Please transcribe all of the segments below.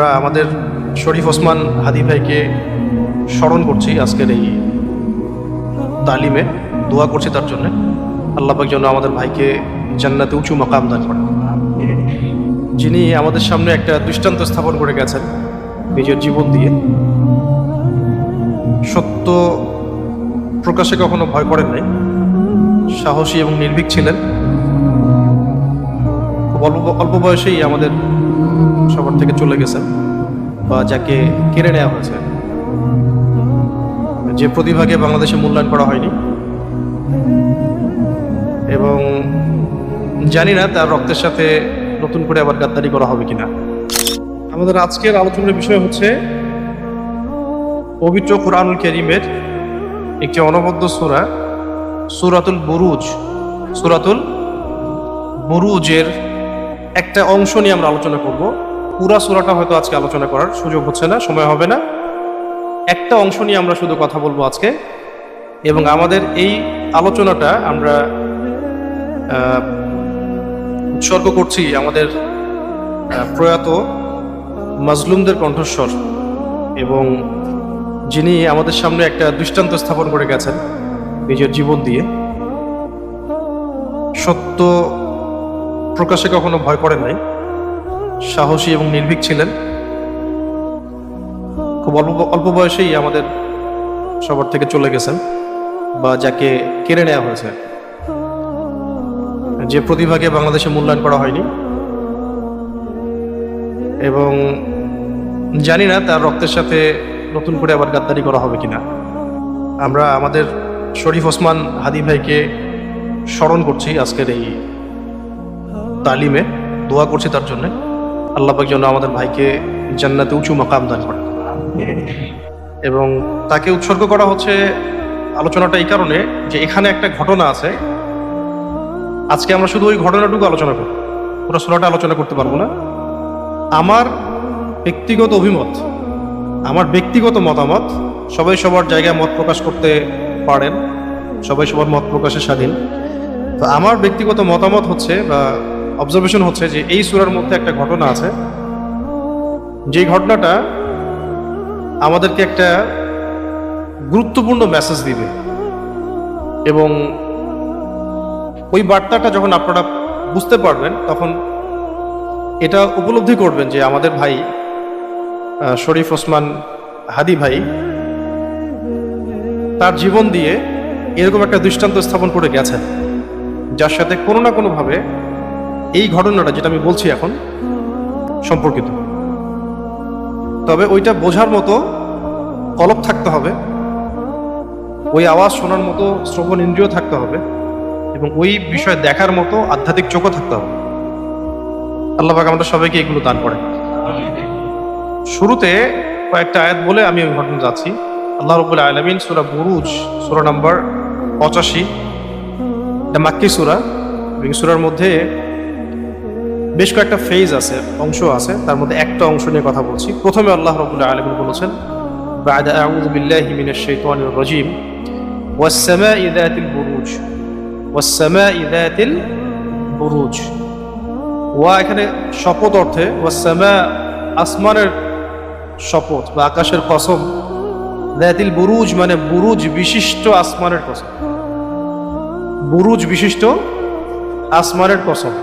আমরা আমাদের শরীফ ওসমান হাদি ভাইকে স্মরণ করছি আজকের এই তালিমে, দোয়া করছি তার জন্য। আল্লাহ পাক যেন আমাদের ভাইকে জান্নাতে উঁচু মাকাম দান করেন। যিনি আমাদের সামনে একটা দৃষ্টান্ত স্থাপন করে গেছেন নিজের জীবন দিয়ে। সত্য প্রকাশে কখনো ভয় করেন নাই। সাহসী এবং নির্ভীক ছিলেন। খুব অল্প অল্প বয়সেই আমাদের সবার থেকে চলে গেছেন। বা যাকে কেড়ে নেওয়া হয়েছে। যে প্রতিভাকে বাংলাদেশে মূল্যায়ন করা হয়নি। এবং জানি না তার রক্তের সাথে নতুন করে আবার গাদ্দারি করা হবে কিনা। আমাদের আজকের আলোচনার বিষয় হচ্ছে পবিত্র কোরআনুল করিমের একটি অনবদ্য সূরা, সূরাতুল বুরুজ। সূরাতুল বুরুজের একটা অংশ নিয়ে আমরা আলোচনা করব। পুরা সূরাটা হয়তো আজকে আলোচনা করার সুযোগ হচ্ছে না, সময় হবে না। একটা অংশ নিয়ে আমরা শুধু কথা বলব আজকে। এবং আমাদের এই আলোচনাটা আমরা উৎসর্গ করছি আমাদের প্রয়াত মাজলুমদের কণ্ঠস্বর এবং যিনি আমাদের সামনে একটা দৃষ্টান্ত স্থাপন করে গেছেন নিজের জীবন দিয়ে। সত্য প্রকাশে কখনো ভয় করেন নাই। সাহসী এবং নির্ভীক ছিলেন। খুব অল্প অল্প বয়সেই আমাদের সবার থেকে চলে গেছেন বা যাকে কেড়ে নেওয়া হয়েছে। যে প্রতিভাকে বাংলাদেশে মূল্যায়ন করা হয়নি। এবং জানি না তার রক্তের সাথে নতুন করে আবার গাদ্দারি করা হবে কিনা। আমরা আমাদের শরীফ ওসমান হাদি ভাইকে স্মরণ করছি আজকের এই তালিমে। দোয়া করছি তার জন্য। আল্লাহ পাক যেন আমাদের ভাইকে জান্নাতে উঁচু মাকাম দান করেন। এবং তাকে উৎসর্গ করা হচ্ছে আলোচনাটা এই কারণে যে এখানে একটা ঘটনা আছে। আজকে আমরা শুধু ওই ঘটনাটুকু আলোচনা করব। পুরো সোনাটা আলোচনা করতে পারব না। আমার ব্যক্তিগত অভিমত, আমার ব্যক্তিগত মতামত, সবাই সবার জায়গায় মত প্রকাশ করতে পারেন, সবাই সবার মত প্রকাশের স্বাধীন। তো আমার ব্যক্তিগত মতামত হচ্ছে বা অবজারভেশন হচ্ছে যে এই সুরার মধ্যে একটা ঘটনা আছে। যেই ঘটনাটা আমাদেরকে একটা গুরুত্বপূর্ণ মেসেজ দিবে। এবং ওই বার্তাটা যখন আপনারা বুঝতে পারবেন, তখন এটা উপলব্ধি করবেন যে আমাদের ভাই শরীফ ওসমান হাদি ভাই তার জীবন দিয়ে এরকম একটা দৃষ্টান্ত স্থাপন করে গেছেন, যার সাথে কোনো না কোনোভাবে এই ঘটনাটা যেটা আমি বলছি এখন, সম্পর্কিত। তবে ওইটা বোঝার মতো কলপ থাকতে হবে, ওই আওয়াজ শোনার মতো শ্রবণ ইন্দ্রিয় থাকতে হবে, এবং ওই বিষয় দেখার মতো আধ্যাত্মিক চোখও থাকতে হবে। আল্লাহ পাক আমাদের সবাইকে এগুলো দান করে শুরুতে কয়েকটা আয়াত বলে আমি ওই ঘটনা যাচ্ছি। আল্লাহ রবুল্লা আলমিন সুরা বুরুজ, সুরা নম্বর পঁচাশি মাক্কি সুরা, এবং সুরার মধ্যে বেশ কয়েকটা ফেজ আছে অংশ আছে তার মধ্যে একটা অংশ নিয়ে কথা বলছি প্রথমে আল্লাহ রবুল্লাহ আলমিন বলেছেন بعد أعوذ بالله من الشيطان الرجيم والسماء ذات البروج والسماء ذات البروج ওয়া এখানে শপথ অর্থে ওয়াসামা আসমানের শপথ বা আকাশের কসম দায়াতিল বুরুজ মানে বুরুজ বিশিষ্ট আসমানের কসম বুরুজ বিশিষ্ট আসমানের কসম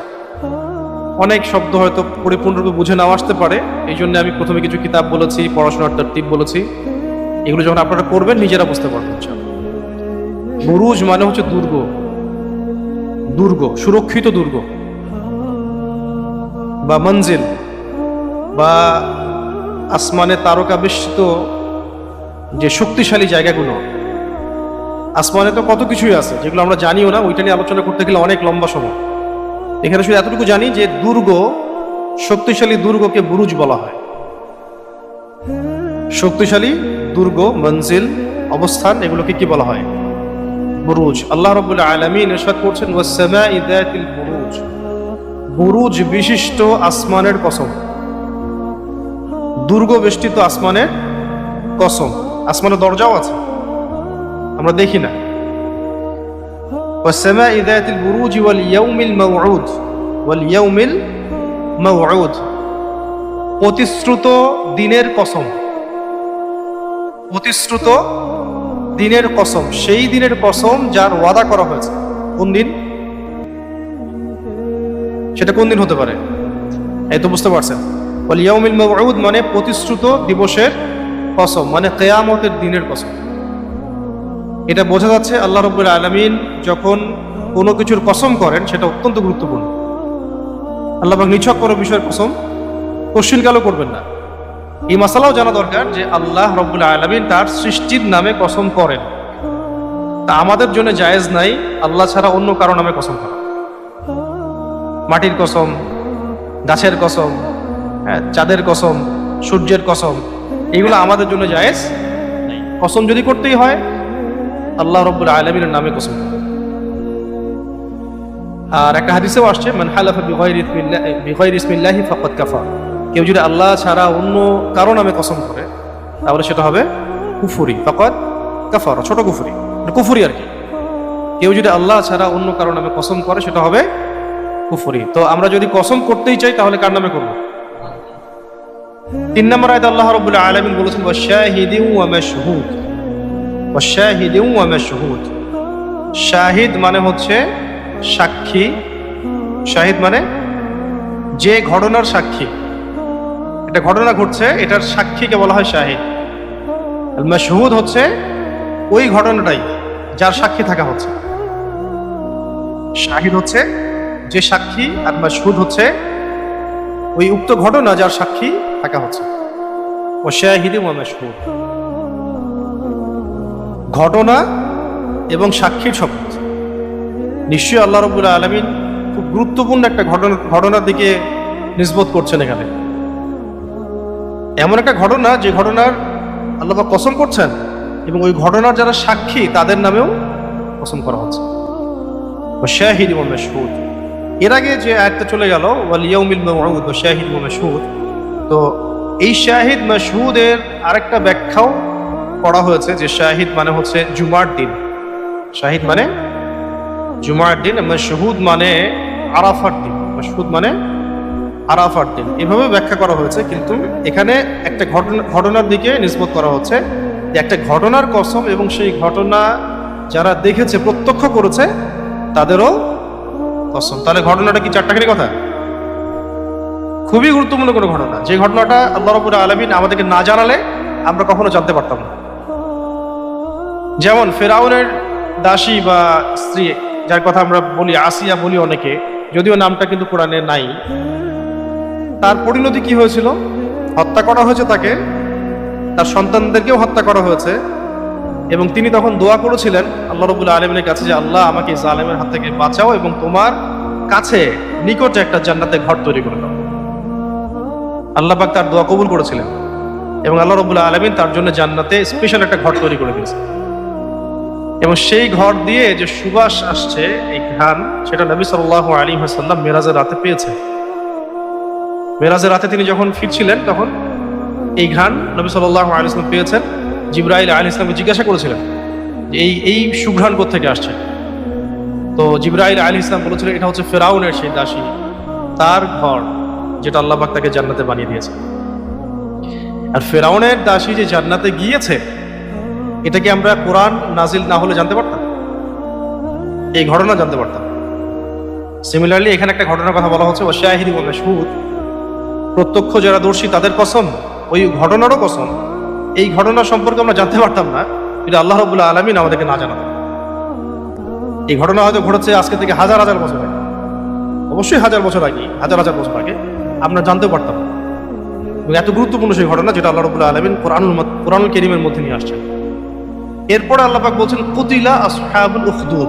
অনেক শব্দ হয়তো পরিপূর্ণরূপে বুঝে নাও আসতে পারে। এই জন্য আমি প্রথমে কিছু কিতাব বলেছি, পড়াশোনার তরতিব বলেছি। এগুলো যখন আপনারা করবেন নিজেরা বুঝতে পারবেন। বুরুজ মানে হচ্ছে দুর্গ। দুর্গ, সুরক্ষিত দুর্গ। বা মঞ্জিল। বা আসমানে তারকা যে শক্তিশালী জায়গাগুলো। আসমানে তো কত কিছুই আছে, যেগুলো আমরা জানিও না, ওইটা নিয়ে আলোচনা করতে গেলে অনেক লম্বা সময়। এখানে শুধু এতটুকু জানি যে দুর্গ শক্তিশালী দুর্গকে বুরুজ বলা হয়। শক্তিশালী দুর্গ, মঞ্জিল, অবস্থান, এগুলোকে কি বলা হয়? বুরুজ। আল্লাহ রবুল্লাহ আলমিন এরশাদ করছেন বুরুজ। বুরুজ বিশিষ্ট আসমানের কসম। দুর্গ বেষ্টিত আসমানের কসম। আসমানের দরজাও আছে। আমরা দেখি না। والسماء ذات البروج واليوم الموعود واليوم الموعود প্রতিশ্রুত দিনের কসম প্রতিশ্রুত দিনের কসম সেই দিনের কসম যার ওয়াদা করা হয়েছে কোন দিন সেটা কোন দিন হতে পারে এই তো বুঝতে পারছেন বল ইয়াউমিল মাউউদ মানে প্রতিশ্রুত দিবসের কসম মানে কেয়ামতের দিনের কসম এটা বোঝা যাচ্ছে আল্লাহ রব্বুল আলমিন যখন কোনো কিছুর কসম করেন, সেটা অত্যন্ত গুরুত্বপূর্ণ। আল্লাহ নিছক কোনো বিষয়ের কসম কশ্চিনকালও করবেন না। এই মশালাও জানা দরকার যে আল্লাহ রব্বুল আলমিন তার সৃষ্টির নামে কসম করেন। তা আমাদের জন্য জায়েজ নাই, আল্লাহ ছাড়া অন্য কারও নামে কসম করা। মাটির কসম, গাছের কসম হ্যাঁ চাঁদের কসম, সূর্যের কসম, এগুলো আমাদের জন্য জায়েজ। কসম যদি করতেই হয় আল্লাহ রব্বুল আলমিনের নামে কসম। আর একটা হাদিসেও আসছে, মান হালাফা বিগয়রি ইসমিল্লাহ ফাকাদ কাফা কেউ যদি আল্লাহ ছাড়া অন্য কারও নামে কসম করে, তাহলে সেটা হবে কুফুরি, ফাকাদ কাফার, ছোট কুফুরি। এটা কুফুরি আর কি। কেউ যদি আল্লাহ ছাড়া অন্য কারও নামে কসম করে, সেটা হবে কুফুরি। তো আমরা যদি কসম করতেই চাই, তাহলে কার নামে করব? তিন নম্বর আয়ত আল্লাহ রবুল্লাহ আলমিন বলেছেন ওয়াশাহিদিউ ওয়া মাশহুদ। মাশহুদ। শাহিদ মানে হচ্ছে সাক্ষী। শাহিদ মানে যে ঘটনার সাক্ষী। এটা ঘটনা ঘটছে, এটার সাক্ষীকে বলা হয় শাহিদ। মাশহুদ হচ্ছে ওই ঘটনাটাই যার সাক্ষী থাকা হচ্ছে। শাহিদ হচ্ছে যে সাক্ষী আর মাশহুদ হচ্ছে ওই উক্ত ঘটনা যার সাক্ষী থাকা হচ্ছে। ও শাহিদি ও মাশহুদ। ঘটনা এবং সাক্ষীর শপথ। নিশ্চয়ই আল্লাহ রবুল্লা আলমিন খুব গুরুত্বপূর্ণ একটা ঘটনা, ঘটনার দিকে নিষ্পত করছেন এখানে। এমন একটা ঘটনা, যে ঘটনার আল্লাহ কসম করছেন এবং ওই ঘটনার যারা সাক্ষী, তাদের নামেও কসম করা হচ্ছে। শাহিদ ও মাশহুদ এর আগে যে আয়াতটা চলে গেল, ওয়াল ইয়াউমিল ও শাহিদ ও মাশহুদ তো এই শাহিদ মাশহুদের আরেকটা ব্যাখ্যাও করা হয়েছে যে শাহিদ মানে হচ্ছে জুমার দিন। শাহিদ মানে? জুমার দিন, মাশহুদ মানে আরাফার দিন। মাশহুদ মানে আরাফার দিন। এভাবে ব্যাখ্যা করা হয়েছে, কিন্তু এখানে একটা ঘটনা ঘটনার দিকে নিষ্পত করা হচ্ছে যে একটা ঘটনার কসম এবং সেই ঘটনা যারা দেখেছে, প্রত্যক্ষ করেছে, তাদেরও কসম। তাহলে ঘটনাটা কি চারটাখানি কথা? খুবই গুরুত্বপূর্ণ কোনো ঘটনা। যে ঘটনাটা আল্লাহ রবুল আলমিন আমাদেরকে না জানালে আমরা কখনো জানতে পারতাম না। যেমন ফেরাউনের দাসী বা স্ত্রী, যার কথা আমরা বলি আসিয়া বলি অনেকে, যদিও নামটা কিন্তু কোরআনে নাই। তার পরিণতি কি হয়েছিল? হত্যা করা হয়েছে তাকে, তার সন্তানদেরকেও হত্যা করা হয়েছে, এবং তিনি তখন দোয়া করেছিলেন আল্লাহ রবুল্লা আলমিনের কাছে যে, আল্লাহ, আমাকে জালেমের হাত থেকে বাঁচাও এবং তোমার কাছে নিকটে একটা জান্নাতে ঘর তৈরি করে দাও। আল্লাহ পাক তার দোয়া কবুল করেছিলেন, এবং আল্লাহ রবুল্লা আলমিন তার জন্য জান্নাতে স্পেশাল একটা ঘর তৈরি করে দিয়েছে এবং সেই ঘর দিয়ে যে সুবাস আসছে, এই ঘ্রাণ, সেটা নবী সাল্লাহ আলী হাসাল্লাম মেরাজের রাতে পেয়েছে মেরাজের রাতে তিনি যখন ফিরছিলেন, তখন এই ঘ্রাণ নবী সাল্লাহ আলী ইসলাম পেয়েছেন। জিব্রাইল আলী ইসলামকে জিজ্ঞাসা করেছিলেন এই এই সুঘ্রাণ থেকে আসছে? তো জিব্রাইল আলী ইসলাম বলেছিলেন, এটা হচ্ছে ফেরাউনের সেই দাসী, তার ঘর, যেটা আল্লাহ তাকে জান্নাতে বানিয়ে দিয়েছে আর ফেরাউনের দাসী যে জান্নাতে গিয়েছে এটা কি আমরা কোরআন নাজিল না হলে জানতে পারতাম? এই ঘটনা জানতে পারতাম। সিমিলারলি এখানে একটা ঘটনার কথা বলা হচ্ছে ওশাহিদি ও মাশহুদ, প্রত্যক্ষ যারা দর্শী, তাদের কসম, ওই ঘটনারও কসম। এই ঘটনা সম্পর্কে আমরা জানতে পারতাম না এটা আল্লাহ রবুল্লাহ আলমিন আমাদেরকে না জানাতেন। এই ঘটনা হয়তো ঘটেছে আজকে থেকে হাজার হাজার বছর আগে। অবশ্যই হাজার বছর আগে, হাজার হাজার বছর আগে, আমরা জানতেও পারতাম। এত গুরুত্বপূর্ণ সেই ঘটনা যেটা আল্লাহ রবুল্লাহ আলমিন কোরআনুল মত- কোরআনুল কেরিমের মধ্যে নিয়ে আসছেন। এরপরে আল্লাহ পাক বলছেন, কুতিলা আসহাবুল উখদুদ।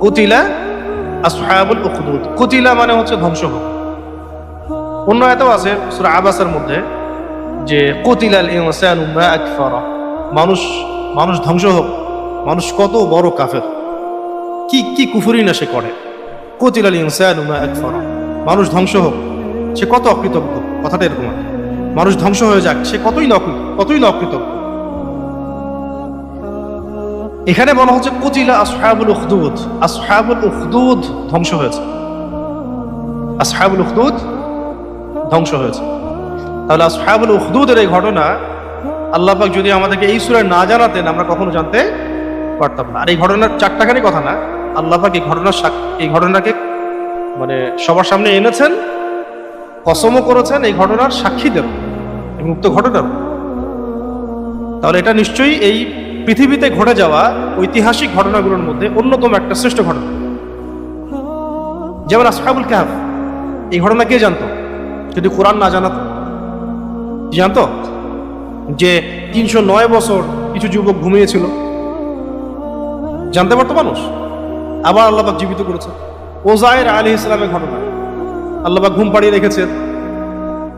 কুতিলা আসহাবুল উখদুদ। কুতিলা মানে হচ্ছে ধ্বংস হোক। অন্য এতও আছে, সূরা আবাসের মধ্যে, যে, কুতিলাল ইনসানু মা আকফারা। মানুষ মানুষ ধ্বংস হোক। মানুষ কত বড় কাফের। কি কি কুফুরি না সে করে? কুতিলাল ইনসানু মা আকফারা। মানুষ ধ্বংস হোক। সে কত অকৃতজ্ঞ? কথাটা এরকম মানুষ ধ্বংস হয়ে যাক, সে কতই না কতই না অকৃতজ্ঞ? এখানে বলা হচ্ছে কুতিলা আসহাবুল উখদুদ। আসহাবুল উখদুদ ধ্বংস হয়েছে। আসহাবুল উখদুদ ধ্বংস হয়েছে। তাহলে আসহাবুল উখদুদের এই ঘটনা আল্লাহ পাক যদি আমাদেরকে এই সুরায় না জানাতেন, আমরা কখনো জানতে পারতাম না। আর এই ঘটনার চারটাখানি কথা না, আল্লাহ পাক এই ঘটনার এই ঘটনাকে মানে সবার সামনে এনেছেন, কসমও করেছেন, এই ঘটনার সাক্ষীদের এবং উক্ত ঘটনার। তাহলে এটা নিশ্চয়ই এই পৃথিবীতে ঘটে যাওয়া ঐতিহাসিক ঘটনাগুলোর মধ্যে অন্যতম একটা শ্রেষ্ঠ ঘটনা। যেমন আসহাবুল কাহাফ। এই ঘটনা কে জানতো? যদি কোরআন না জানাতো। জানতো? যে তিনশো নয় বছর কিছু যুবক ঘুমিয়েছিল। জানতে পারতো মানুষ? আবার আল্লাহবাক জীবিত করেছে। ওজায়ের আলী ইসলামের ঘটনা। আল্লাহবাক ঘুম পাড়িয়ে রেখেছেন।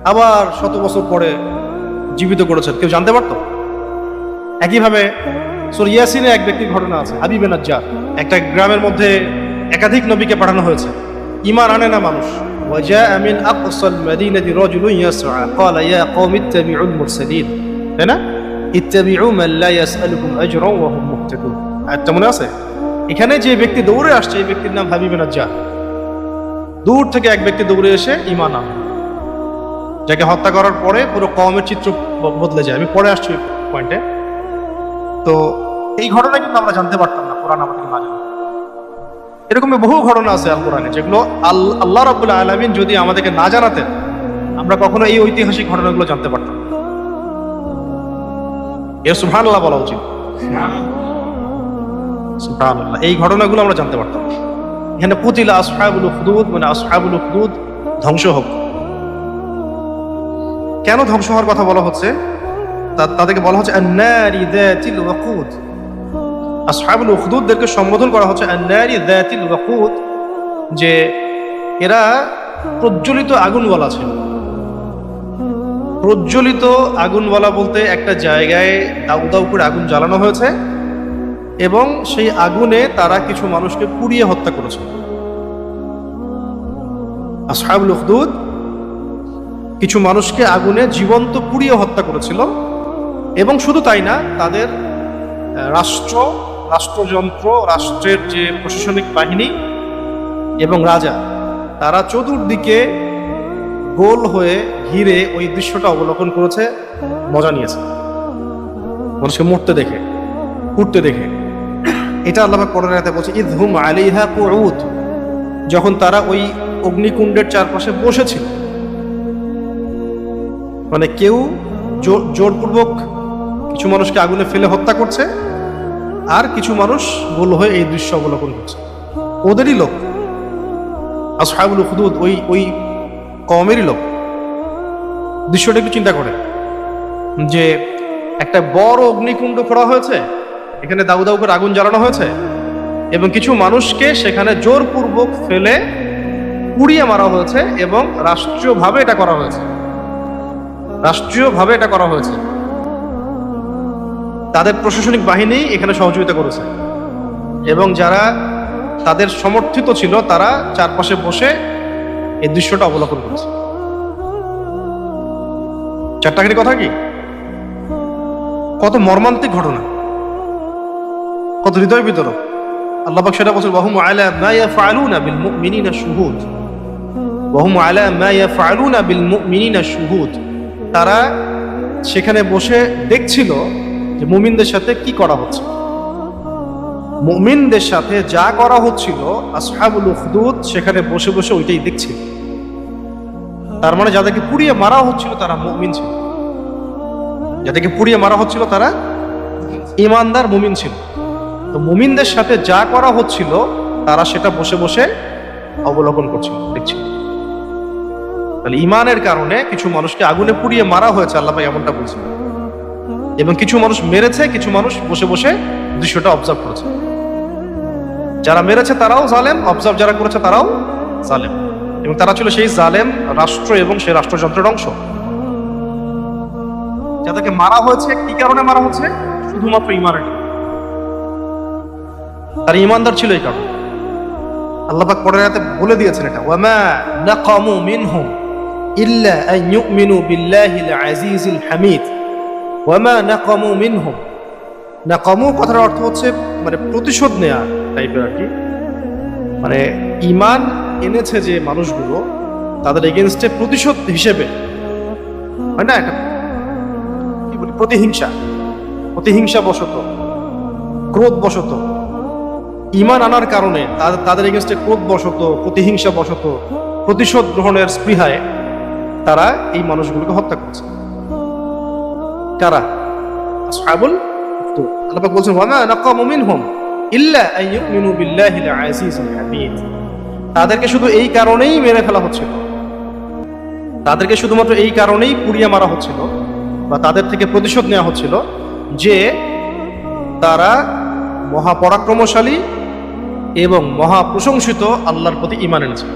আবার শত বছর পরে জীবিত করেছেন। কেউ জানতে পারতো? একইভাবে সুর ইয়াসিনে এক ব্যক্তির ঘটনা আছে হাবিবে নাজ্জার একটা গ্রামের মধ্যে একাধিক নবীকে পাঠানো হয়েছে ইমান আনে না মানুষ وجاء من أقصى المدينة رجل يسعى قال يا قوم اتبعوا المرسلين তাই না اتبعوا من لا يسألكم أجرا وهم مهتدون আয়াতটা মনে আছে এখানে যে ব্যক্তি দৌড়ে আসছে এই ব্যক্তির নাম হাবিবে নাজ্জার দূর থেকে এক ব্যক্তি দৌড়ে এসে ইমান আনে যাকে হত্যা করার পরে পুরো কমের চিত্র ব- বদলে যায় আমি পরে আসছি পয়েন্টে তো এই ঘটনা কিন্তু আমরা জানতে পারতাম না, কোরআন আমাদের জানতো এরকম বহু ঘটনা আছে আল কোরআনে যেগুলো আল- আল্লাহ রাবুল আলমিন যদি আমাদেরকে না জানাতেন, আমরা কখনো এই ঐতিহাসিক ঘটনাগুলো জানতে পারতাম। এর সুহান আল্লাহ বলা উচিত সুবহানাল্লাহ। এই ঘটনাগুলো আমরা জানতে পারতাম। এখানে পুতিলা আসহাবুল হুদুদ মানে আসহাবুল হুদুদ ধ্বংস হোক কেন ধ্বংস হওয়ার কথা বলা হচ্ছে তাদেরকে বলা হচ্ছে আন্নারি যাতিল ওয়াকুদ। আসহাবুল উখদুদদেরকে সম্বোধন করা হচ্ছে আন্নারি যাতিল ওয়াকুদ, যে এরা প্রজ্বলিত আগুনওয়ালা ছিল। প্রজ্বলিত আগুনওয়ালা বলতে একটা জায়গায় দাউ দাউ করে আগুন জ্বালানো হয়েছে এবং সেই আগুনে তারা কিছু মানুষকে পুড়িয়ে হত্যা করেছে। আসহাবুল উখদুদ কিছু মানুষকে আগুনে জীবন্ত পুড়িয়ে হত্যা করেছিল। এবং শুধু তাই না, তাদের রাষ্ট্র, রাষ্ট্রযন্ত্র, রাষ্ট্রের যে প্রশাসনিক বাহিনী এবং রাজা, তারা চতুর্দিকে গোল হয়ে ঘিরে ওই দৃশ্যটা অবলোকন করেছে, মজা নিয়েছে। মানুষকে মরতে দেখে উঠতে দেখে। এটা আল্লাহ কোরআন আয়াতে বলছে, ইদহুম আলাইহা কুউদ যখন তারা ওই অগ্নিকুণ্ডের চারপাশে বসেছিল মানে কেউ জোরপূর্বক কিছু মানুষকে আগুনে ফেলে হত্যা করছে, আর কিছু মানুষ গোল হয়ে এই দৃশ্য অবলোকন করছে। ওদেরই লোক, আসহাবুল হুদুদ ওই ওই কমেরই লোক। দৃশ্যটা একটু চিন্তা করে যে একটা বড় অগ্নিকুণ্ড খোঁড়া হয়েছে, এখানে দাউ দাউ করে আগুন জ্বালানো হয়েছে, এবং কিছু মানুষকে সেখানে জোরপূর্বক ফেলে পুড়িয়ে মারা হয়েছে এবং রাষ্ট্রীয়ভাবে এটা করা হয়েছে। রাষ্ট্রীয়ভাবে এটা করা হয়েছে। তাদের প্রশাসনিক বাহিনী এখানে সহযোগিতা করেছে। এবং যারা তাদের সমর্থিত ছিল, তারা চারপাশে বসে এই দৃশ্যটা অবলোকন করেছে। চারটাখানি কথা কি? কত মর্মান্তিক ঘটনা। কত হৃদয় বিতরক আল্লাহ পাক সেটা বলছেন, ওয়াহুম আলা মা ইয়াফআলুনা বিল মুমিনিনা শুহুদ। ওয়াহুম আলা মা বিল তারা সেখানে বসে দেখছিল যে মুমিনদের সাথে কি করা হচ্ছে? মুমিনদের সাথে যা করা হচ্ছিল, আসহাবুল উখদুদ সেখানে বসে বসে ওইটাই দেখছিল। তার মানে যাদেরকে পুড়িয়ে মারা হচ্ছিল তারা মুমিন ছিল। যাদেরকে পুড়িয়ে মারা হচ্ছিল তারা ইমানদার মুমিন ছিল। তো মুমিনদের সাথে যা করা হচ্ছিল, তারা সেটা বসে বসে অবলোকন করছিল, দেখছিল। তাহলে ইমানের কারণে কিছু মানুষকে আগুনে পুড়িয়ে মারা হয়েছে, আল্লাহ ভাই এমনটা বলছিল এবং কিছু মানুষ মেরেছে, কিছু মানুষ বসে বসে দৃশ্যটা অবজার্ভ করেছে। যারা মেরেছে তারাও জালেম অবজার্ভ যারা করেছে তারাও জালেম। এবং তারা ছিল সেই জালেম রাষ্ট্র এবং সেই রাষ্ট্রযন্ত্রের অংশ। যাদেরকে মারা হয়েছে, কি কারণে মারা হচ্ছে? শুধুমাত্র ইমানের। তার ইমানদার ছিল এই কারণে। আল্লাপাক পরের আয়াতে বলে দিয়েছেন এটা। ওয়ামা নাকামু মিনহুম ইল্লা আন ইউমিনু বিল্লাহিল আজিজিল হামিদ। ওয়ামা নাকামু মিনহুম। নাকামু কথার অর্থ হচ্ছে মানে প্রতিশোধ নেয়া টাইপের আর কি। মানে ইমান এনেছে যে মানুষগুলো, তাদের এগেনস্টে প্রতিশোধ হিসেবে। হয় না একটা কি বলি? প্রতিহিংসা। প্রতিহিংসা বশত ক্রোধ বশত ইমান আনার কারণে তাদের তাদের এগেনস্টে ক্রোধ বশত প্রতিহিংসা বশত প্রতিশোধ গ্রহণের স্পৃহায় তারা এই মানুষগুলোকে হত্যা করছে। কারা? আসহাবুল আল্লাহ বলছেন, ওয়ামা নাকামু মিনহুম ইল্লা আন বিল্লাহিল আজিজিল হামিদ। তাদেরকে শুধু এই কারণেই মেরে ফেলা হচ্ছিল। তাদেরকে শুধুমাত্র এই কারণেই পুড়িয়ে মারা হচ্ছিল বা তাদের থেকে প্রতিশোধ নেওয়া হচ্ছিল যে তারা মহাপরাক্রমশালী এবং মহাপ্রশংসিত আল্লাহর প্রতি ইমান এনেছে।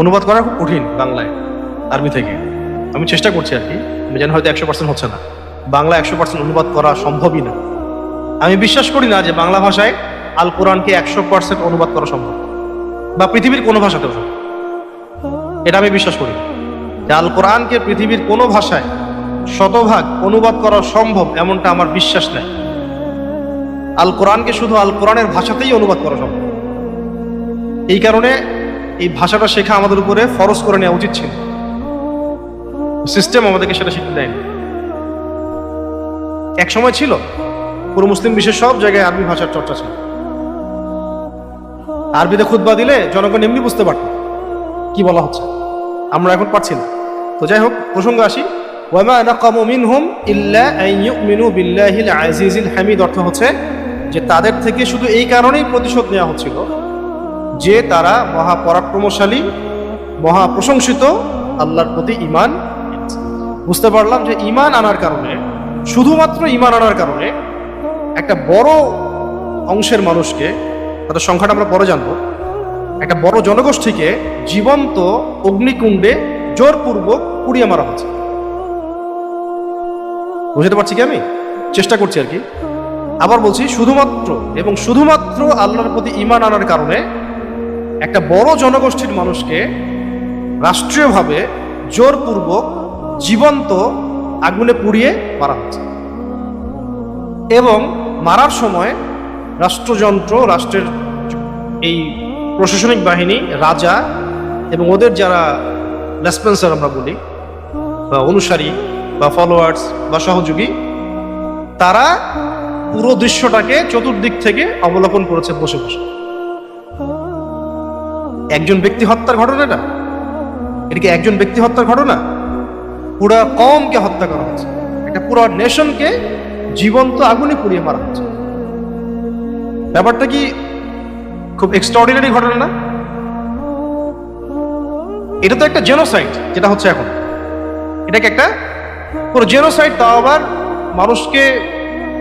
অনুবাদ করা খুব কঠিন বাংলায়, আরবি থেকে। আমি চেষ্টা করছি আর কি। আমি জানি হয়তো একশো পার্সেন্ট হচ্ছে না। বাংলা একশো পার্সেন্ট অনুবাদ করা সম্ভবই না। আমি বিশ্বাস করি না যে বাংলা ভাষায় আল কোরআনকে একশো পার্সেন্ট অনুবাদ করা সম্ভব। বা পৃথিবীর কোনো ভাষাতেও সম্ভব। এটা আমি বিশ্বাস করি। যে আল কোরআনকে পৃথিবীর কোনো ভাষায় শতভাগ অনুবাদ করা সম্ভব এমনটা আমার বিশ্বাস নেই। আল কোরআনকে শুধু আল কোরআনের ভাষাতেই অনুবাদ করা সম্ভব। এই কারণে এই ভাষাটা শেখা আমাদের উপরে ফরজ করে নেওয়া উচিত ছিল। সিস্টেম আমাদেরকে সেটা শিখতে দেয়নি। এক সময় ছিল, পুরো মুসলিম বিশ্বের সব জায়গায় আরবি ভাষার চর্চা ছিল। আরবিতে খুতবা দিলে জনগণ এমনি বুঝতে পারত কি বলা হচ্ছে। আমরা এখন পারছি না। তো যাই হোক, প্রসঙ্গ আসি। ওয়ামা নাকামু মিনহুম ইল্লা আন ইউমিনু বিল্লাহিল আজিজিল হামিদ, অর্থ হচ্ছে যে তাদের থেকে শুধু এই কারণেই প্রতিশোধ নেওয়া হচ্ছিল যে তারা মহাপরাক্রমশালী, মহাপ্রশংসিত, আল্লাহর প্রতি ইমান। বুঝতে পারলাম যে ইমান আনার কারণে, শুধুমাত্র ইমান আনার কারণে একটা বড় অংশের মানুষকে, তাদের সংখ্যাটা আমরা পরে জানব, একটা বড় জনগোষ্ঠীকে জীবন্ত অগ্নিকুণ্ডে জোরপূর্বক পুড়িয়ে মারা হচ্ছে। বুঝতে পারছি কি আমি? চেষ্টা করছি আর কি। আবার বলছি, শুধুমাত্র এবং শুধুমাত্র আল্লাহর প্রতি ইমান আনার কারণে একটা বড় জনগোষ্ঠীর মানুষকে রাষ্ট্রীয়ভাবে জোরপূর্বক জীবন্ত আগুনে পুড়িয়ে মারা হচ্ছে এবং মারার সময় রাষ্ট্রযন্ত্র, রাষ্ট্রের এই প্রশাসনিক বাহিনী, রাজা এবং ওদের যারা রেসপেন্সার আমরা বলি, বা অনুসারী, বা ফলোয়ার্স বা সহযোগী, তারা পুরো দৃশ্যটাকে চতুর্দিক থেকে অবলোকন করেছে বসে বসে। একজন ব্যক্তি হত্যার ঘটনা এটা এটা কি একজন ব্যক্তি হত্যার ঘটনা? পুরা কমকে হত্যা করা হচ্ছে। একটা পুরো নেশনকে জীবন্ত আগুনে পুড়িয়ে মারা হচ্ছে। ব্যাপারটা কি খুব এক্সট্রাঅর্ডিনারি ঘটনা না? এটা তো একটা জেনোসাইড যেটা হচ্ছে এখন। এটাকে একটা পুরো জেনোসাইড তাও আবার মানুষকে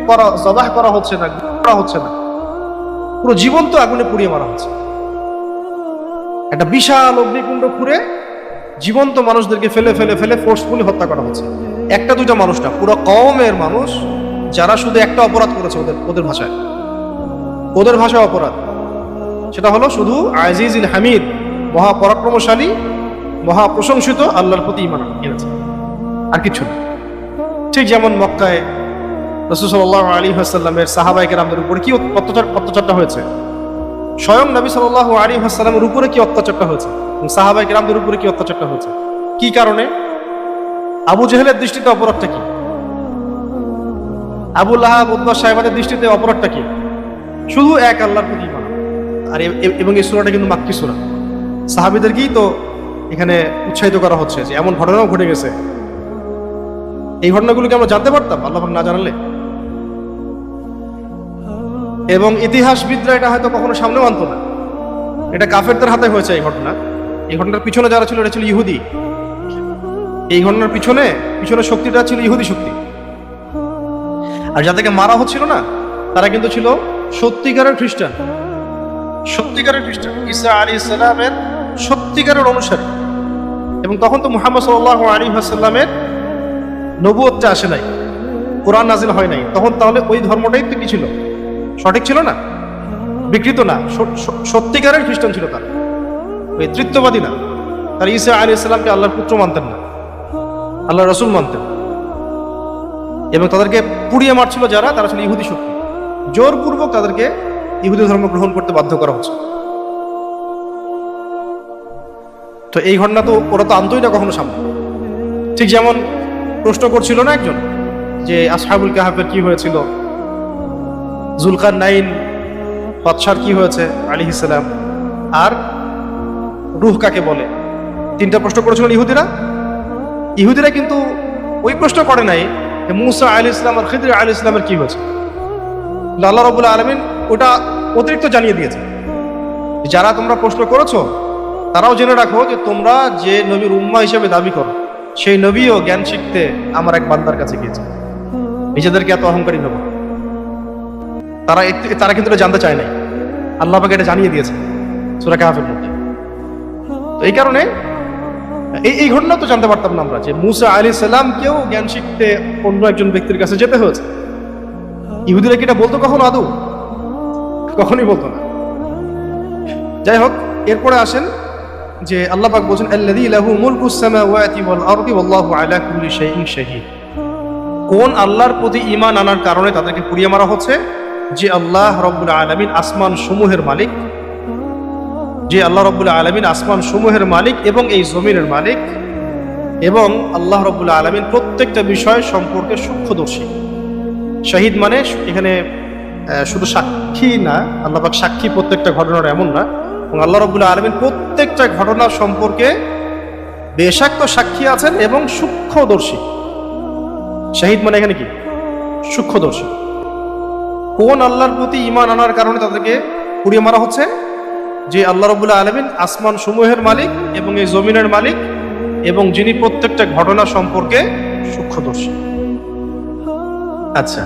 করা, জবাহ করা হচ্ছে না করা হচ্ছে না। পুরো জীবন্ত আগুনে পুড়িয়ে মারা হচ্ছে। একটা বিশাল অগ্নিকুণ্ড খুঁড়ে জীবন্ত মানুষদেরকে ফেলে ফেলে ফেলে ফোর্সফুলি হত্যা করা হচ্ছে। একটা দুইটা মানুষ না, পুরো কমের মানুষ যারা শুধু একটা অপরাধ করেছে ওদের ওদের ভাষায়। ওদের ভাষায় অপরাধ। সেটা হলো শুধু আজিজিল হামিদ মহাপরাক্রমশালী মহাপ্রশংসিত আল্লাহর প্রতি ইমান এনেছে। আর কিছু না। ঠিক যেমন মক্কায় রসুসাল্লাহ আলী হাসাল্লামের সাহাবাইকের আমাদের উপরে কি অত্যাচার অত্যাচারটা হয়েছে? স্বয়ং নবী সাল্লাহ আলী হাসাল্লামের উপরে কি অত্যাচারটা হয়েছে? সাহাবাই গ্রামদের উপরে কি অত্যাচারটা হয়েছে? কি কারণে? আবু জেহেলের দৃষ্টিতে অপরাধটা কি? আবুল্লাহ উদ্বাস সাহেবাদের দৃষ্টিতে অপরাধটা কি? শুধু এক আল্লাহর প্রতি আর এবং এই সুরাটা কিন্তু মাক্কি সুরা। সাহাবিদেরকেই তো এখানে উৎসাহিত করা হচ্ছে যে এমন ঘটনাও ঘটে গেছে। এই ঘটনাগুলোকে আমরা জানতে পারতাম? আল্লাহ না জানালে? এবং ইতিহাসবিদরা এটা হয়তো কখনো সামনেও আনতো না। এটা কাফেরদের হাতে হয়েছে এই ঘটনা। এই ঘটনার পিছনে যারা ছিল, এটা ছিল ইহুদি। এই ঘটনার পিছনে পিছনে শক্তিটা ছিল ইহুদি শক্তি। আর যাদেরকে মারা হচ্ছিল না, তারা কিন্তু ছিল সত্যিকারের খ্রিস্টান। সত্যিকারের খ্রিস্টান। ঈসা আলী ইসলামের সত্যিকারের অনুসারী। এবং তখন তো মুহাম্মদ সাল্লাহ আলী হাসাল্লামের নবুয়তটা আসে নাই। কোরআন নাজিল হয় নাই। তখন তাহলে ওই ধর্মটাই তো কি ছিল? সঠিক ছিল না? বিকৃত না। সত্যিকারের খ্রিস্টান ছিল তারা। ওই তৃত্ববাদী না। তার ঈসা আলী ইসলামকে আল্লাহর পুত্র মানতেন না। আল্লাহ রসুল মানতেন। এবং তাদেরকে পুড়িয়ে মারছিল যারা, তারা ছিল ইহুদি শক্তি। জোরপূর্বক তাদেরকে ইহুদি ধর্ম গ্রহণ করতে বাধ্য করা হচ্ছে। তো এই ঘটনা তো, ওরা তো আনতোই না কখনো সামনে। ঠিক যেমন প্রশ্ন করছিল না একজন, যে আসহাবুল কাহাফের কি হয়েছিল? জুলকার নাইন বাদশার কি হয়েছে? আলী ইসলাম আর রুহ কাকে বলে? তিনটা প্রশ্ন করেছিল ইহুদিরা। ইহুদিরা কিন্তু ওই প্রশ্ন করে নাই মুসা আলী ইসলাম আর খিদির আলী ইসলামের কি হয়েছে। আল্লাহ রবুল্লা আলমিন ওটা অতিরিক্ত জানিয়ে দিয়েছে। যারা তোমরা প্রশ্ন করেছ, তারাও জেনে রাখো যে তোমরা যে নবীর উম্মা হিসেবে দাবি করো, সেই নবীও জ্ঞান শিখতে আমার এক বান্দার কাছে গিয়েছে। নিজেদেরকে এত অহংকারী ভাবো। তারা তারা কিন্তু এটা জানতে চায় নাই। আল্লাহ পাকে এটা জানিয়ে দিয়েছে, সুরা কাহাফের মধ্যে। তো এই কারণে এই এই ঘটনা তো জানতে পারতাম না আমরা, যে মুসা আলী সাল্লামকেও জ্ঞান শিখতে অন্য একজন ব্যক্তির কাছে যেতে হয়েছে। ইহুদিরা কি এটা বলতো কখনো আদৌ? কখনই বলতো না। যাই হোক, এরপরে আসেন যে আল্লাহ পাক বলছেন, আল্লাযী লাহু মুলকুস সামাওয়াতি ওয়াল আরদি ওয়াল্লাহু আলা কুল্লি শাইইন শাহীদ। কোন আল্লাহর প্রতি ঈমান আনার কারণে তাদেরকে পুড়িয়ে মারা হচ্ছে? যে আল্লাহ রব্বুল আলামিন আসমান সমূহের মালিক, যে আল্লাহ রব্বুল আলমিন আসমান সমূহের মালিক এবং এই জমিনের মালিক এবং আল্লাহ রব্বুল আলমিন প্রত্যেকটা বিষয় সম্পর্কে সূক্ষ্মদর্শী। শহীদ মানে এখানে শুধু সাক্ষী না আল্লাহ পাক সাক্ষী প্রত্যেকটা ঘটনার এমন না, এবং আল্লাহ রব্বুল আলমিন প্রত্যেকটা ঘটনা সম্পর্কে বেশাক্ত সাক্ষী আছেন এবং সূক্ষ্মদর্শী। শহীদ মানে এখানে কি? সূক্ষ্মদর্শী। কোন আল্লাহর প্রতি ইমান আনার কারণে তাদেরকে পুড়িয়ে মারা হচ্ছে? যে আল্লাহ রবুল্লা আলমিন আসমান সমূহের মালিক এবং এই জমিনের মালিক এবং যিনি প্রত্যেকটা ঘটনা সম্পর্কে সূক্ষ্মদর্শী। আচ্ছা।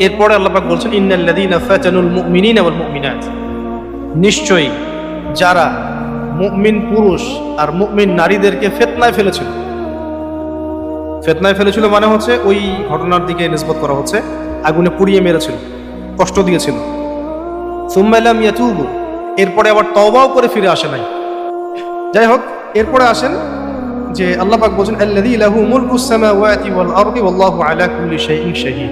এরপরে আল্লাপাক বলছেন মুমিনাত। নিশ্চয়ই যারা মুমিন পুরুষ আর মুমিন নারীদেরকে ফেতনায় ফেলেছিল। ফেতনায় ফেলেছিল মানে হচ্ছে ওই ঘটনার দিকে নিসবত করা হচ্ছে। আগুনে পুড়িয়ে মেরেছিল, কষ্ট দিয়েছিল। সুম্মাইলাম ইয়াতুবু, এরপরে আবার তওবাও করে ফিরে আসে নাই। যাই হোক এরপরে আসেন যে আল্লাহ পাক বলছেন, আল্লাযী লাহু মুলকুস সামাওয়াতি ওয়াল আরদি, ওয়াল্লাহু আলা কুল্লি শাইইন শাহীদ।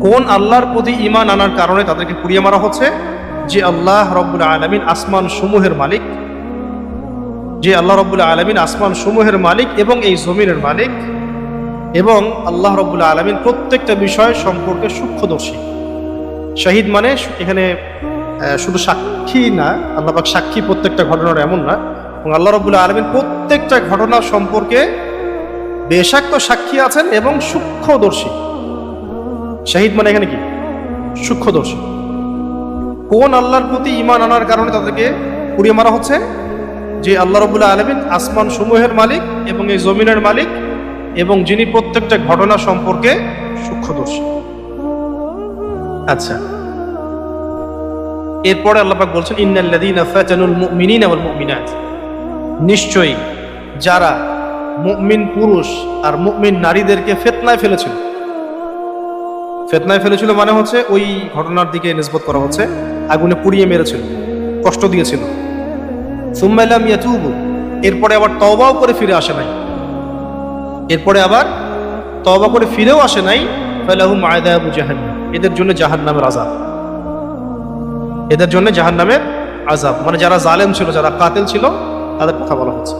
কোন আল্লাহর প্রতি ঈমান আনার কারণে তাদেরকে পুড়িয়ে মারা হচ্ছে? যে আল্লাহ রব্বুল আলামিন আসমান সমূহের মালিক। যে আল্লাহ রব্বুল আলামিন আসমান সমূহের মালিক এবং এই জমিনের মালিক। এবং আল্লাহ রব্বুল আলমিন প্রত্যেকটা বিষয় সম্পর্কে সূক্ষ্মদর্শী। শহীদ মানে এখানে শুধু সাক্ষী না, আল্লাহ পাক সাক্ষী প্রত্যেকটা ঘটনার এমন না। এবং আল্লাহ রব্বুল আলমিন প্রত্যেকটা ঘটনা সম্পর্কে বেশাক্ত সাক্ষী আছেন এবং সূক্ষ্মদর্শী। শহীদ মানে এখানে কি? সূক্ষ্মদর্শী। কোন আল্লাহর প্রতি ইমান আনার কারণে তাদেরকে পুড়িয়ে মারা হচ্ছে? যে আল্লাহ রবুল্লা আলমিন আসমান সমূহের মালিক এবং এই জমিনের মালিক এবং যিনি প্রত্যেকটা ঘটনা সম্পর্কে সূক্ষ্মদর্শী। আচ্ছা। এরপরে আল্লাপাক বলছেন, ইন্নাল্লাযীনা ফাতানুল মুমিনিনা ওয়াল মুমিনাত নিশ্চয়ই যারা মুমিন পুরুষ আর মুমিন নারীদেরকে ফেতনায় ফেলেছিল। ফেতনায় ফেলেছিল মানে হচ্ছে ওই ঘটনার দিকে নিসবত করা হচ্ছে, আগুনে পুড়িয়ে মেরেছিল, কষ্ট দিয়েছিল। সুম্মাইলাম ইয়াতুবু, এরপরে আবার তওবাও করে ফিরে আসে নাই। এরপরে আবার তওবা করে ফিরেও আসে নাই, ফালাহুম আযাবু জাহান্নাম। এদের জন্য জাহান্নামের আযাব। এদের জন্য জাহান্নামের আযাব। মানে যারা জালেম ছিল, যারা কাতেল ছিল, তাদের কথা বলা হচ্ছে।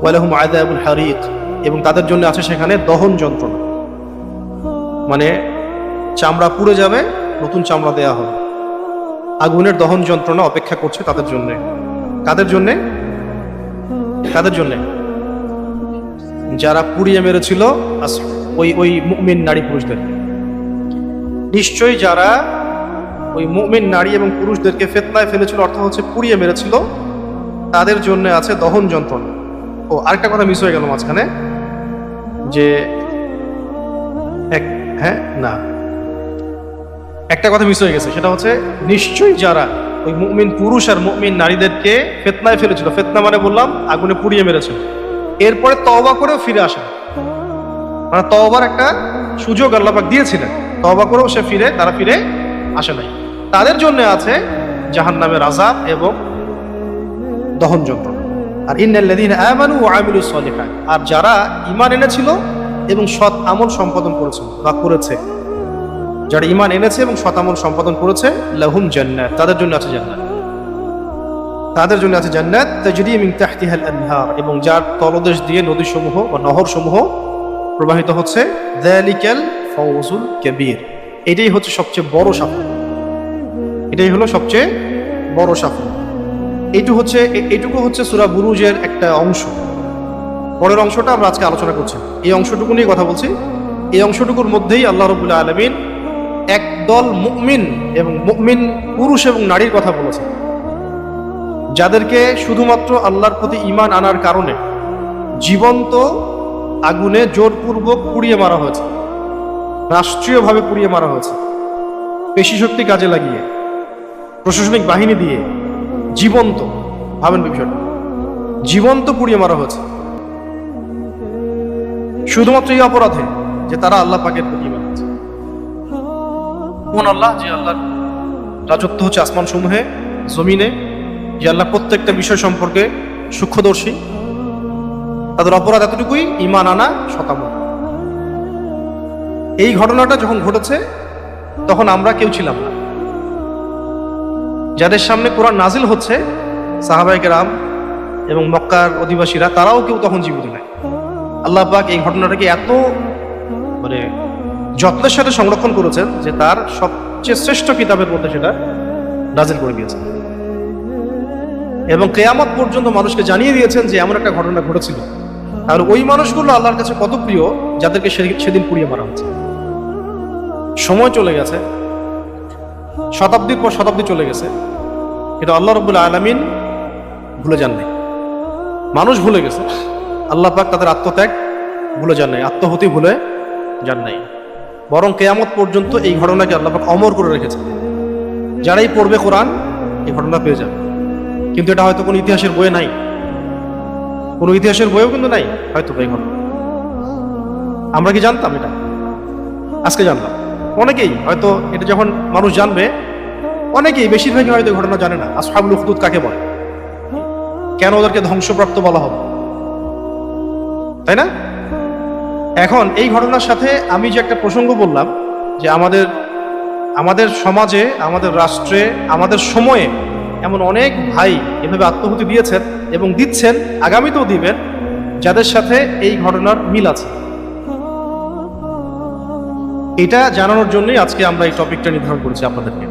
ওয়ালাহুম আযাবুল হারিক। এবং তাদের জন্য আছে সেখানে দহন যন্ত্রণা। মানে চামড়া পুড়ে যাবে, নতুন চামড়া দেয়া হবে। আগুনের দহন যন্ত্রণা অপেক্ষা করছে তাদের জন্য। কাদের জন্যে? কাদের জন্যে? যারা পুড়িয়ে মেরেছিল ওই ওই মুমিন নারী পুরুষদের। নিশ্চয়ই যারা ওই মুমিন নারী এবং পুরুষদেরকে ফেতনায় ফেলেছিল, অর্থাৎ হচ্ছে পুড়িয়ে মেরেছিল, তাদের জন্য আছে দহন যন্ত্রণা। ও, আরেকটা কথা মিস হয়ে গেল মাঝখানে, যে এক হ্যাঁ না। একটা কথা মিস হয়ে গেছে, সেটা হচ্ছে নিশ্চয়ই যারা ওই মুমিন পুরুষ আর মুমিন নারীদেরকে ফেতনায় ফেলেছিল, ফেতনা মানে বললাম, আগুনে পুড়িয়ে মেরেছিল। এরপরে তওবা করেও ফিরে আসে। মানে তওবার একটা সুযোগ আল্লাপাক দিয়েছিলেন। তওবা করেও সে ফিরে, তারা ফিরে আসে নাই। তাদের জন্য আছে জাহান্নামের আযাব এবং দহন আর ইন্নাল্লাযীনা আমানু ওয়া আমিলুস সলিহাত। আর যারা ঈমান এনেছিল এবং সৎ আমল সম্পাদন করেছিল বা করেছে, যারা ঈমান এনেছে এবং সৎ আমল সম্পাদন করেছে, লাহুম জান্নাত, তাদের জন্য আছে জান্নাত। তাদের জন্য আছে জান্নাত, তাজরি মিন তাহতিহাল আনহার এবং যার তলদেশ দিয়ে নদীসমূহ বা নহরসমূহ প্রবাহিত হচ্ছে। যালিকাল ফাওজুল কাবীর। এটাই হচ্ছে সবচেয়ে বড় সাফল্য। এটাই হলো সবচেয়ে বড় সাফল্য। এইটুকু হচ্ছে এইটুকু হচ্ছে সূরা বুরুজের একটা অংশ। পরের অংশটা আমরা আজকে আলোচনা করছি। এই অংশটুকু নিয়ে কথা বলছি। এই অংশটুকুর মধ্যেই আল্লাহ রবুল্লা আলমিন একদল মুমিন এবং মুমিন পুরুষ এবং নারীর কথা বলেছেন। যাদেরকে শুধুমাত্র আল্লাহর প্রতি ইমান আনার কারণে জীবন্ত আগুনে জোরপূর্বক পুড়িয়ে মারা হয়েছে, রাষ্ট্রীয়ভাবে পুড়িয়ে মারা হয়েছে, পেশি শক্তি কাজে লাগিয়ে, প্রশাসনিক বাহিনী দিয়ে জীবন্ত, ভাবেন বিষয়টা, জীবন্ত পুড়িয়ে মারা হয়েছে শুধুমাত্র এই অপরাধে যে তারা আল্লাহ পাকের প্রতি ইমান আনছে। কোন আল্লাহ যে আল্লাহর রাজত্ব হচ্ছে আসমান সমূহে জমিনে যে আল্লাহ প্রত্যেকটা বিষয় সম্পর্কে সূক্ষ্মদর্শী। তাদের অপরাধ এতটুকুই ইমান আনা শতাম এই ঘটনাটা যখন ঘটেছে, তখন আমরা কেউ ছিলাম না। যাদের সামনে কোরআন নাজিল হচ্ছে সাহাবাইকে রাম এবং মক্কার অধিবাসীরা, তারাও কেউ তখন জীবিত নাই। আল্লাহ পাক এই ঘটনাটাকে এত মানে যত্নের সাথে সংরক্ষণ করেছেন যে তার সবচেয়ে শ্রেষ্ঠ কিতাবের মধ্যে সেটা নাজিল করে দিয়েছেন। এবং কেয়ামত পর্যন্ত মানুষকে জানিয়ে দিয়েছেন যে এমন একটা ঘটনা ঘটেছিল। তাহলে ওই মানুষগুলো আল্লাহর কাছে কত প্রিয় যাদেরকে সেদিন- সেদিন পুড়িয়ে মারা হচ্ছে সময় চলে গেছে। শতাব্দীর পর শতাব্দী চলে গেছে। এটা আল্লাহ রবুল্লা আলমিন ভুলে যান নাই মানুষ ভুলে গেছে। আল্লাহ পাক তাদের আত্মত্যাগ ভুলে যান নাই আত্মহতি ভুলে যান নাই বরং কেয়ামত পর্যন্ত এই ঘটনাকে আল্লাহ পাক অমর করে রেখেছে যারাই পড়বে কোরআন, এই ঘটনা পেয়ে যাবে। কিন্তু এটা হয়তো কোনো ইতিহাসের বইয়ে নাই। কোনো ইতিহাসের বইও কিন্তু নাই, হয়তো এই ঘটনা আমরা কি জানতাম এটা? আজকে জানলাম। অনেকেই হয়তো এটা যখন মানুষ জানবে, অনেকেই বেশিরভাগই হয়তো ঘটনা জানে না। আসহাবুল উখদুদ কাকে বলে? কেন ওদেরকে ধ্বংসপ্রাপ্ত বলা হবে? তাই না? এখন এই ঘটনার সাথে আমি যে একটা প্রসঙ্গ বললাম, যে আমাদের আমাদের সমাজে, আমাদের রাষ্ট্রে, আমাদের সময়ে এমন অনেক ভাই এভাবে আত্মহুতি দিয়েছেন এবং দিচ্ছেন, আগামীতেও দিবেন, যাদের সাথে এই ঘটনার মিল আছে। এটা জানানোর জন্যই আজকে আমরা এই টপিকটা নির্ধারণ করেছি আপনাদেরকে।